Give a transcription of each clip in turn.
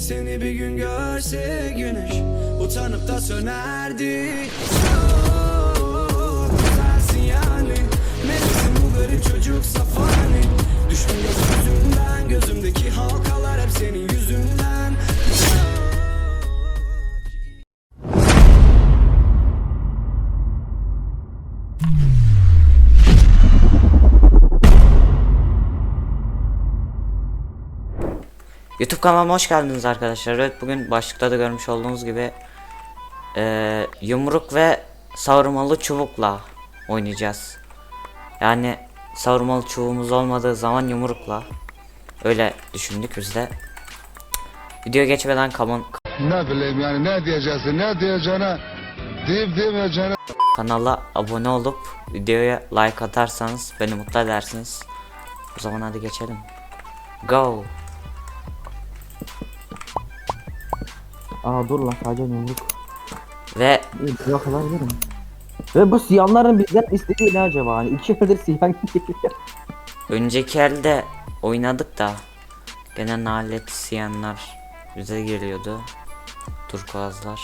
Seni bir gün görse güneş Utanıp da sönerdi. Çok güzelsin yani Meleksin bu garip çocuk safani Düştüm gözümden Gözümdeki halkalar hep senin yüzünden YouTube kanalıma hoş geldiniz arkadaşlar. Evet bugün başlıkta da görmüş olduğunuz gibi eee, yumruk ve savurmalı çubukla oynayacağız. Yani savurmalı çubuğumuz olmadığı zaman yumrukla. Öyle düşündük biz de. Video geçmeden kaman Ne bileyim yani ne diyeceksin ne diyeceğine deyip demeyeceğine kanala abone olup videoya like atarsanız beni mutlu edersiniz. O zaman hadi geçelim. Go. Aa dur lan sadece yumruk. Ve alabilirim. Ve bu siyanların bizden istediği ne acaba? Hani iki yıldır siyan geliyor. Önceki elde oynadık da gene nalet siyanlar bize geliyordu. Turkuazlar.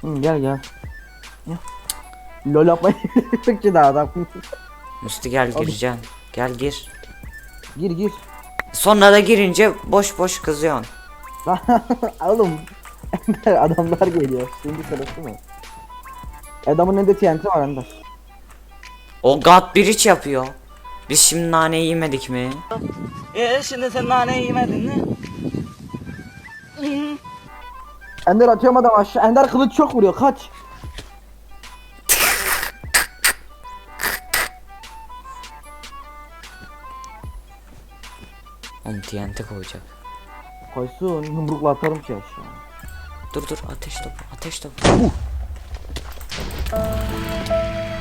Hı, gel gel. Gel. Lol yapmayı ki daha adam. Musti gel gireceksin. Gel gir. gir gir. Sonra da girince boş boş kızıyorsun. Oğlum. Ender adamlar geliyor. Şimdi sırası mı? Adamın elinde TNT var Ender. O God iç yapıyor. Biz şimdi naneyi yemedik mi? Ee şimdi sen naneyi yemedin mi? Ender atıyorum adam aşağı. Ender kılıç çok vuruyor. Kaç. Oğlum TNT koyacak. Koysun yumrukla atarım ki aşağı. Dur dur ateş topu ateş topu.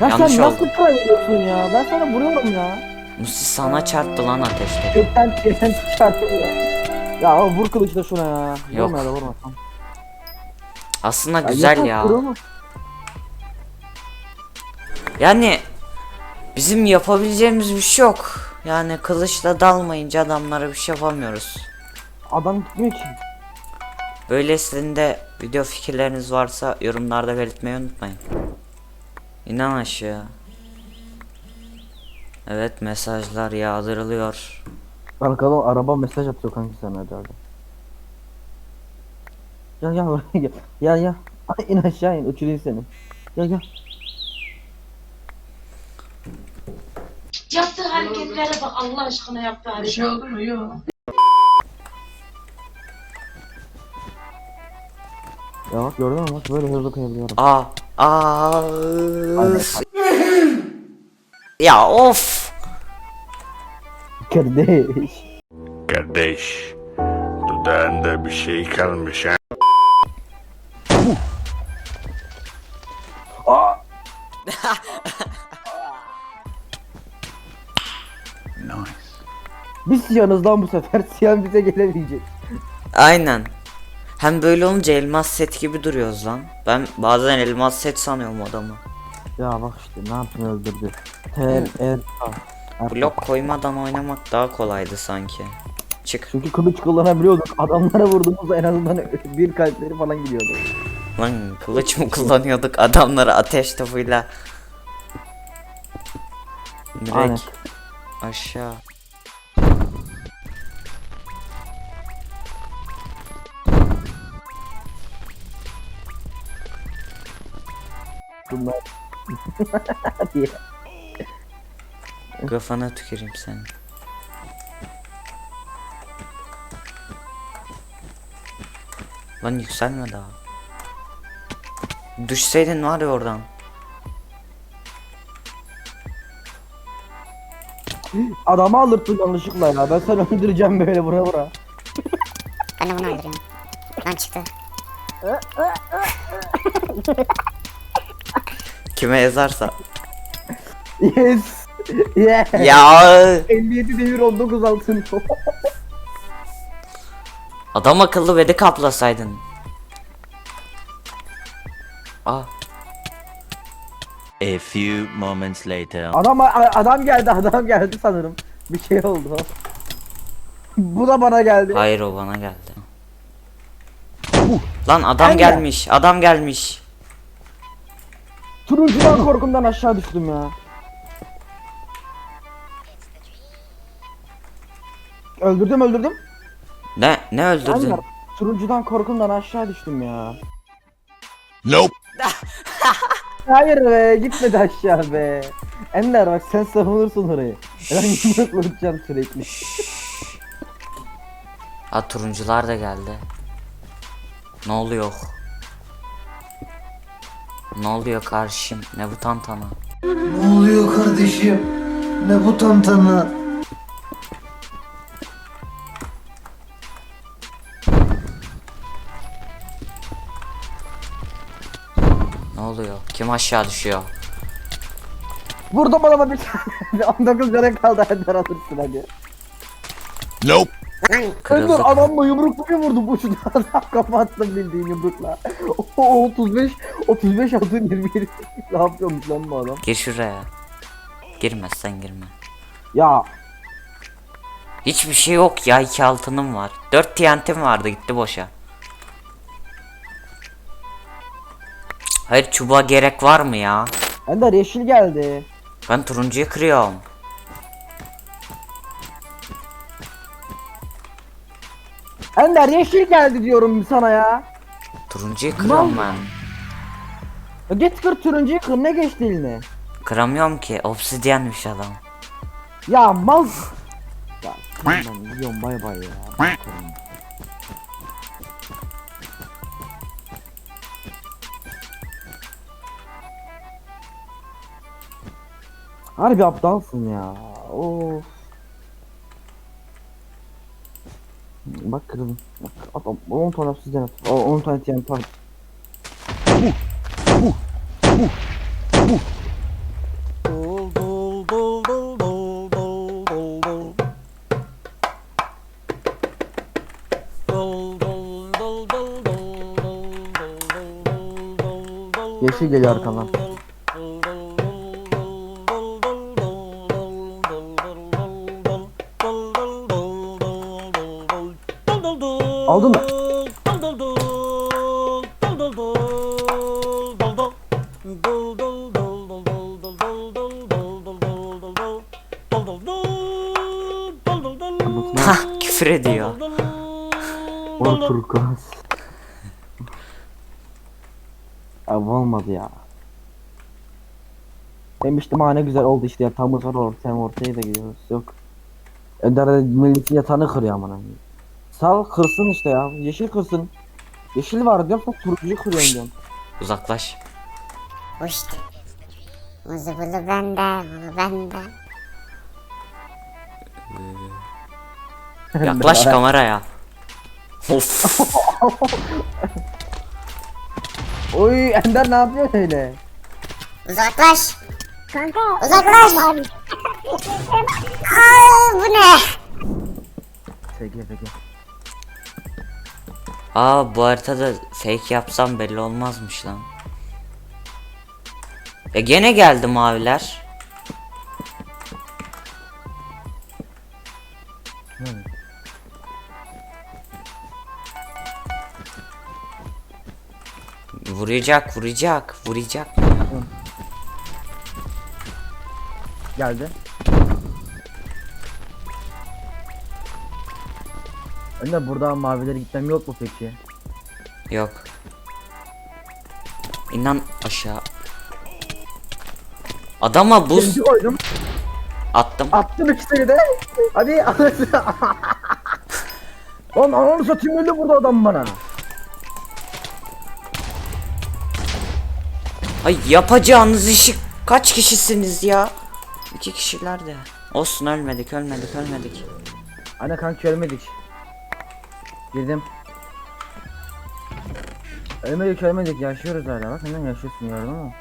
Ya Yanlış sen oldu. nasıl try ediyorsun ya? Ben sana vuruyorum ya. Musti sana çarptı lan ateş topu. Gökten TNT çarpıyor ya. Ya o vur kılıçla şuna ya. Yok. Vurma da vurma. Tamam. Aslında güzel yeter, ya. Yani bizim yapabileceğimiz bir şey yok. Yani kılıçla dalmayınca adamlara bir şey yapamıyoruz. Adam gitmiyor ki. Böylesinde video fikirleriniz varsa yorumlarda belirtmeyi unutmayın. İnan aşağı. Evet mesajlar yağdırılıyor. Arkadan araba mesaj atıyor kanki sana herhalde. Gel gel buraya gel. Gel gel. Ay, in aşağı in uçurayım seni. Gel gel. Yaptığı hareketlere bak Allah aşkına yaptığı hareketlere. Bir şey oldu mu? Yok. Ya bak gördün mü bak böyle hızlı kayabiliyorum. Aa, aa. ya of. Kardeş. Kardeş, dudağında bir şey kalmış ha. Biz siyanız lan bu sefer. Siyan bize gelemeyecek. Aynen. Hem böyle olunca elmas set gibi duruyoruz lan. Ben bazen elmas set sanıyorum adamı. Ya bak işte ne yaptın öldürdü. Tel el A. Blok koymadan oynamak daha kolaydı sanki. Çık. Çünkü kılıç kullanabiliyorduk. Adamlara vurduğumuzda en azından bir kalpleri falan gidiyordu. Lan kılıç mı kullanıyorduk adamları ateş topuyla. Direkt Aynen. aşağı. Bunlar. diye. Kafana tüküreyim seni. Lan yükselme daha. Düşseydin var ya oradan. Adamı alırttın yanlışlıkla ya. Ben seni öldüreceğim böyle vura vura. Ben de bunu öldürüyorum. Lan çıktı. Kime yazarsa. Yes. Yeah. ya 57 devir 19 altın. adam akıllı ve de kaplasaydın. Ah A few moments later. adam adam geldi adam geldi sanırım. Bir şey oldu. Bu da bana geldi. hayır o bana geldi. Lan adam Ender. gelmiş. Adam gelmiş. Turuncudan korkumdan aşağı düştüm ya. Öldürdüm öldürdüm. Ne ne öldürdün? Ender, turuncudan korkumdan aşağı düştüm ya. Nope. Hayır be gitmedi aşağı be. Ender bak sen savunursun orayı. Ben yumruk vuracağım sürekli. Ha turuncular da geldi. Ne oluyor? Ne oluyor kardeşim? Ne bu tantana? Ne oluyor kardeşim? Ne bu tantana? Ne oluyor? Kim aşağı düşüyor? Vurdum adama bir tane. 19 canı kaldı Ender alırsın hadi. Nope. Ender Kırıldı. adamla yumrukla bir vurdum uçuna adam kapattım bildiğin yumrukla. O 35 35 atın 27 ne yapıyormuş lan bu adam? Gir şuraya. Girmezsen girme. Ya Hiçbir şey yok ya iki altınım var. 4 TNT'm vardı gitti boşa. Hayır çubuğa gerek var mı ya? Ender yeşil geldi. Ben turuncuyu kırıyorum. Ender yeşil geldi diyorum sana ya. Turuncuyu kırıyorum ben. Ya Git kır turuncuyu kır ne geçti eline? Kıramıyorum ki obsidyenmiş adam. Ya mal. Ya ben gidiyorum bay bay ya. Harbi aptalsın ya. Of. Bak kırdım. Bak at 10 tane sizden at. O 10 tane TNT at. Yeşil geliyor arkamdan. Hah küfür ediyor. O turkuaz. Abi olmadı ya. Demiştim ha ne güzel oldu işte ya tam sonra ortaya ortaya da gidiyoruz yok. Ender de milletin yatağını kırıyor amına. Sal kırsın işte ya yeşil kırsın. Yeşil var diyorum sen turuncuyu kırıyorsun diyorum. Uzaklaş. Uçtu. Muzu bulu bende, bulu bende. Yaklaş kameraya. Of. Oy Ender ne yapıyor öyle? Uzaklaş. Kanka. Uzaklaş. Aa, bu ne? Peki peki. Aa bu haritada fake yapsam belli olmazmış lan. E gene geldi maviler. Vuracak, vuracak, vuracak. Geldi. Ender burada mavileri gitmem yok mu peki? Yok. İnan aşağı. Adama buz Birinci koydum. attım. Attım ikisini de. Hadi. Lan ananı satayım öyle burada adam bana. Ay yapacağınız işi kaç kişisiniz ya? İki kişiler de. Olsun ölmedik ölmedik ölmedik. Anne kanka ölmedik. Girdim. Ölmedik ölmedik yaşıyoruz hala bak hemen yaşıyorsun gördün mü?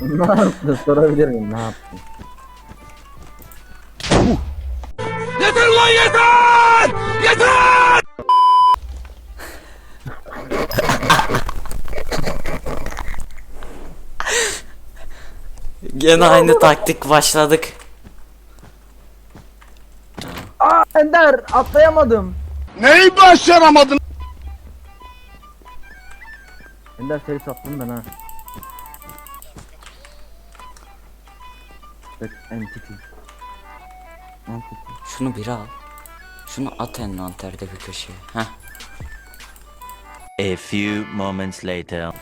ne yaptın sorabilir miyim ne yaptın? Gene aynı taktik başladık. Aa Ender atlayamadım. Neyi başaramadın? Ender seni sattım ben ha. Bak entity. Entity. Şunu bir al. Şunu at envanterde bir köşeye. Heh. A few moments later.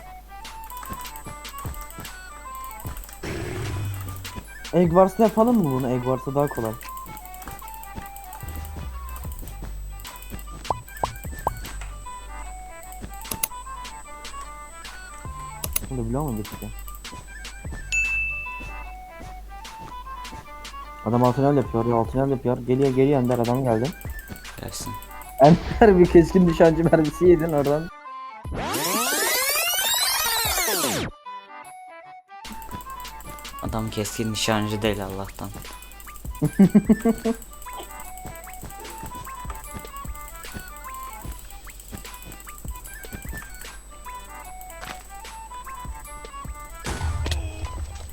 Egg Wars'ta yapalım mı bunu? Egg Wars'ta daha kolay. Bunu biliyor musun geçeceğim? Adam altın el yapıyor, ya altın el yapıyor. Geliyor geliyor Ender adam geldi. Gelsin. Ender bir keskin nişancı mermisi yedin oradan. Adam keskin nişancı değil Allah'tan.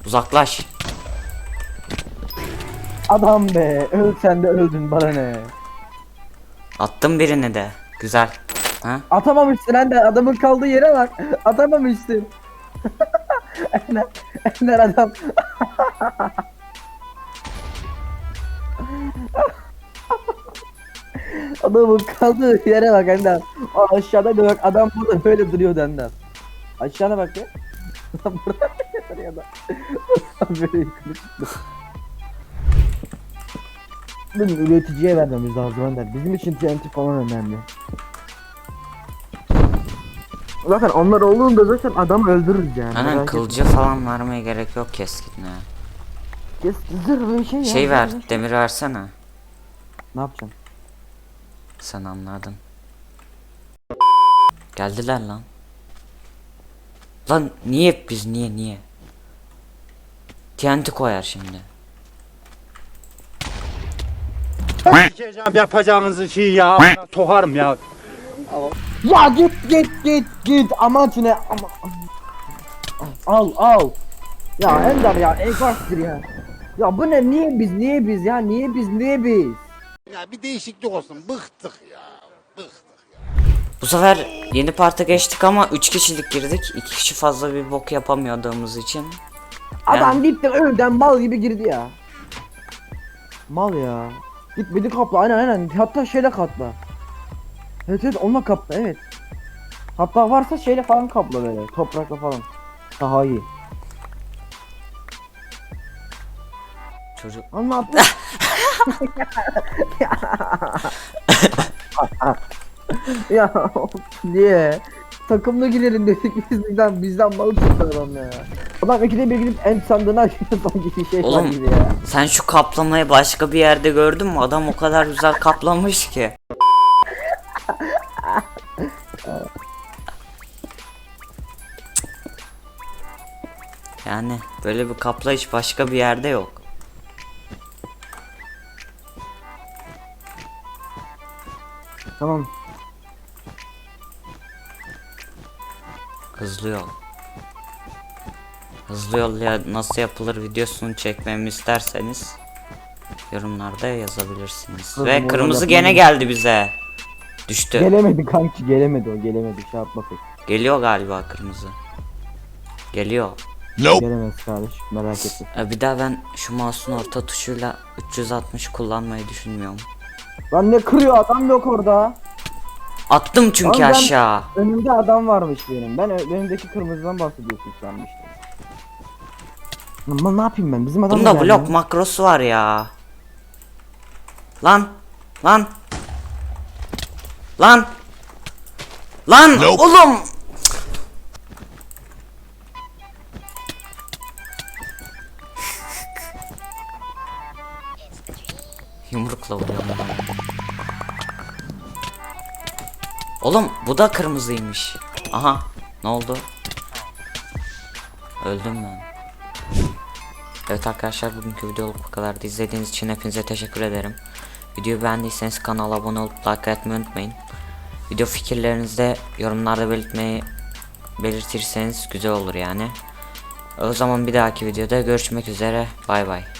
Uzaklaş. Adam be, öl sen de öldün bana ne. Attım birini de. Güzel. Ha? Atamamışsın Ender, adamın kaldığı yere bak. Atamamışsın. Ender, Ender adam. Adamın kaldığı yere bak Ender. O aşağıda da bak adam burada böyle duruyordu Ender. Aşağıda bak ya. Adam burada duruyor da. Adam böyle yukarı çıktı. Üreticiye vermemiz lazım Ender. Bizim için TNT falan önemli. Zaten onlar olduğunda zaten adam öldürürüz yani. Aynen Merak kılıcı falan vermeye gerek yok keskinle. etme. Kes zırh bir şey ya. Şey ver, zırh. demir versene. Ne yapacağım? Sen anladın. Geldiler lan. Lan niye hep biz niye niye? TNT koyar şimdi. Yapacağınızı şey ya. Toharım ya. Ya git git git git. Amaç ne ama al al. Ya Ender ya enfastır ya. Ya bu ne niye biz niye biz ya? Niye biz niye biz? Ya bir değişiklik olsun. Bıktık ya. Bıktık. Bu sefer yeni parta geçtik ama 3 kişilik girdik. 2 kişi fazla bir bok yapamadığımız için. adam gitti önden mal gibi girdi ya. Mal ya. Gitmedi kapla aynen aynen. Hatta şeyle kapla evet evet onunla kapla evet hatta varsa şeyle falan kapla böyle toprakla falan daha iyi Çocuk Anlat. ya niye? Takımla girelim dedik biz bizden bizden balık tuttu adam ya. Adam ikide bir gidip en sandığını açıyor sanki bir şey Oğlum. gibi ya. sen şu kaplamayı başka bir yerde gördün mü? Adam o kadar güzel kaplamış ki. Yani böyle bir kaplayış başka bir yerde yok. Tamam. Hızlı yol. Hızlı yol ya nasıl yapılır videosunu çekmemi isterseniz yorumlarda yazabilirsiniz. Hızlı Ve kırmızı gene geldi bize. Düştü. Gelemedi kanki gelemedi o gelemedi şey yapma pek. Geliyor galiba kırmızı. Geliyor. Nope. Gelemez kardeş merak etme. Bir daha ben şu mouse'un orta tuşuyla 360 kullanmayı düşünmüyorum. Lan ne kırıyor adam yok orada. Attım çünkü ben- aşağı. Önümde adam varmış benim. Ben ö- önümdeki kırmızıdan bahsediyorsun sanmıştım. Lan ne yapayım ben? Bizim adam Bunda geldi. blok makrosu var ya. Lan. Lan. Lan. Lan Nope. oğlum. Yumrukla vuruyorum. Oğlum bu da kırmızıymış. Aha ne oldu? Öldüm ben. Evet arkadaşlar bugünkü videoluk bu kadardı. İzlediğiniz için hepinize teşekkür ederim. Videoyu beğendiyseniz kanala abone olup like atmayı unutmayın. Video fikirlerinizi de yorumlarda belirtmeyi belirtirseniz güzel olur yani. O zaman bir dahaki videoda görüşmek üzere. Bay bay.